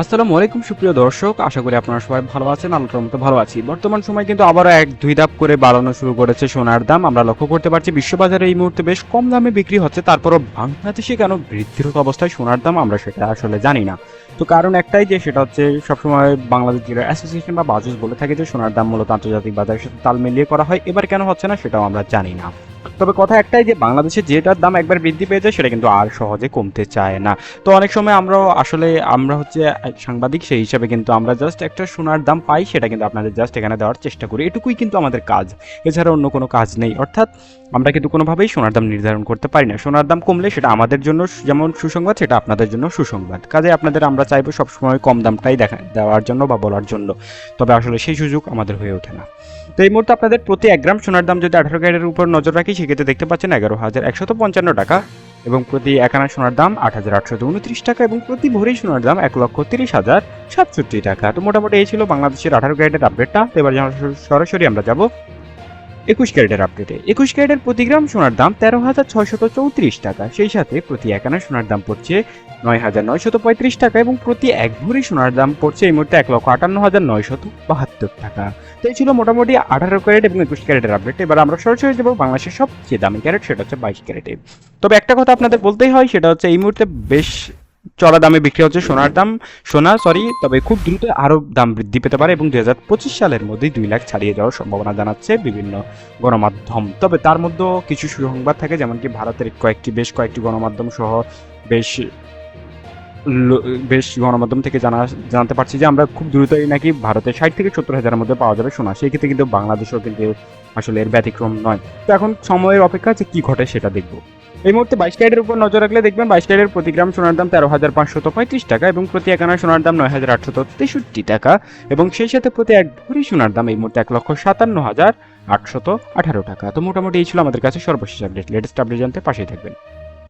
আসসালামু আলাইকুম, সুপ্রিয় দর্শক। আশা করি আপনারা সবাই ভালো আছেন আলোটার মতো ভালো আছি। বর্তমান সময় কিন্তু আবারও এক দুই ধাপ করে বাড়ানো শুরু করেছে সোনার দাম। আমরা লক্ষ্য করতে পারছি, বিশ্ববাজারে এই মুহূর্তে বেশ কম দামে বিক্রি হচ্ছে। তারপরও বাংলাদেশে কেন বৃদ্ধিরত অবস্থায় সোনার দাম আমরা সেটা আসলে জানি না। তো কারণ একটাই যে, সেটা হচ্ছে সবসময় বাংলাদেশ জেলার অ্যাসোসিয়েশন বা বাজুস বলে থাকে যে, সোনার দাম মূলত আন্তর্জাতিক বাজারের সাথে তাল মিলিয়ে করা হয়। এবার কেন হচ্ছে না, সেটাও আমরা জানি না। তবে কথা একটাই যে বাংলাদেশে যেটার দাম একবার বৃদ্ধি পেয়ে যায়, সেটা কিন্তু আর সহজে কমতে চায় না। তো অনেক সময় আমরাও আসলে, আমরা হচ্ছে সাংবাদিক, সেই হিসাবে কিন্তু আমরা জাস্ট একটা সোনার দাম পাই, সেটা কিন্তু আপনাদের জাস্ট এখানে দেওয়ার চেষ্টা করি। এটুকুই কিন্তু আমাদের কাজ। এছাড়া অন্য কোনো কাজ নেই। অর্থাৎ আমরা কিন্তু কোনোভাবেই সোনার দাম নির্ধারণ করতে পারি না। সোনার দাম কমলে সেটা আমাদের জন্য যেমন সুসংবাদ, সেটা আপনাদের জন্য সুসংবাদ। কাজে আপনাদের আমরা চাইব সবসময় কম দামটাই দেখা, দেওয়ার জন্য বা বলার জন্য। তবে আসলে সেই সুযোগ আমাদের হয়ে ওঠে না। তো এই মুহূর্তে আপনাদের প্রতি এক গ্রাম সোনার দাম যদি আঠারো ক্যারেটের উপর নজর রাখি সেক্ষেত্রে দেখতে পাচ্ছেন এগারো হাজার একশত পঞ্চান্ন টাকা এবং প্রতি একানা সোনার দাম আট হাজার আটশত উনত্রিশ টাকা এবং প্রতি ভরি সোনার দাম এক লক্ষ তিরিশ হাজার সাতষট্টি টাকা। তো মোটামুটি এই ছিল বাংলাদেশের আঠারো ক্যারেটের আপডেটটা এবার সরাসরি আমরা যাব একুশ ক্যারেটের আপডেটে একুশ ক্যারেটের প্রতি গ্রাম সোনার দাম তেরো হাজার ছয়শত চৌত্রিশ টাকা। সেই সাথে প্রতি এক আনা সোনার দাম পড়ছে নয় হাজার নয়শত পঁয়ত্রিশ টাকা এবং প্রতি এক ভরি সোনার দাম পড়ছে এই মুহূর্তে এক লক্ষ আটান্ন হাজার নয়শত বাহাত্তর টাকা। তো এই ছিল মোটামুটি আঠারো ক্যারেট এবং একুশ ক্যারেটের আপডেট এবার আমরা সরাসরি যাব বাংলাদেশের সবচেয়ে দামি ক্যারেট, সেটা হচ্ছে বাইশ ক্যারেটে। তবে একটা কথা আপনাদের বলতেই হয়, সেটা হচ্ছে এই মুহূর্তে বেশ চড়া দামে বিক্রি হচ্ছে সোনার দাম, সোনা সরি তবে খুব দ্রুত আরও দাম বৃদ্ধি পেতে পারে এবং দুই হাজার পঁচিশ সালের মধ্যেই দুই লাখ ছাড়িয়ে যাওয়ার সম্ভাবনা জানাচ্ছে বিভিন্ন গণমাধ্যম। তবে তার মধ্যেও কিছু সুসংবাদ থাকে, যেমনকি ভারতের কয়েকটি, বেশ কয়েকটি গণমাধ্যম সহ বেশ বেশ গণমাধ্যম থেকে জানা, জানতে পারছি যে আমরা খুব দ্রুতই নাকি ভারতে ষাট থেকে সত্তর হাজারের মধ্যে পাওয়া যাবে সোনা। সেই ক্ষেত্রে কিন্তু বাংলাদেশেও কিন্তু আসলে এর ব্যতিক্রম নয়। তো এখন সময়ের অপেক্ষা যে কি ঘটে সেটা দেখব। এই মুহূর্তে বাইশ ক্যারেটের উপর নজর রাখলে দেখবেন বাইশ ক্যারেটের প্রতি গ্রাম সোনার দাম তেরো হাজার পাঁচশত পঁয়ত্রিশ টাকা এবং প্রতি এক আনা সোনার দাম নয় হাজার আটশত তেষট্টি টাকা এবং সেই সাথে প্রতি এক ভরি সোনার দাম এই মুহূর্তে এক লক্ষ সাতান্ন হাজার আটশত আঠারো টাকা। তো মোটামুটি এই ছিল আমাদের কাছে সর্বশেষ আপডেট লেটেস্ট আপডেট জানতে পাশেই থাকবেন।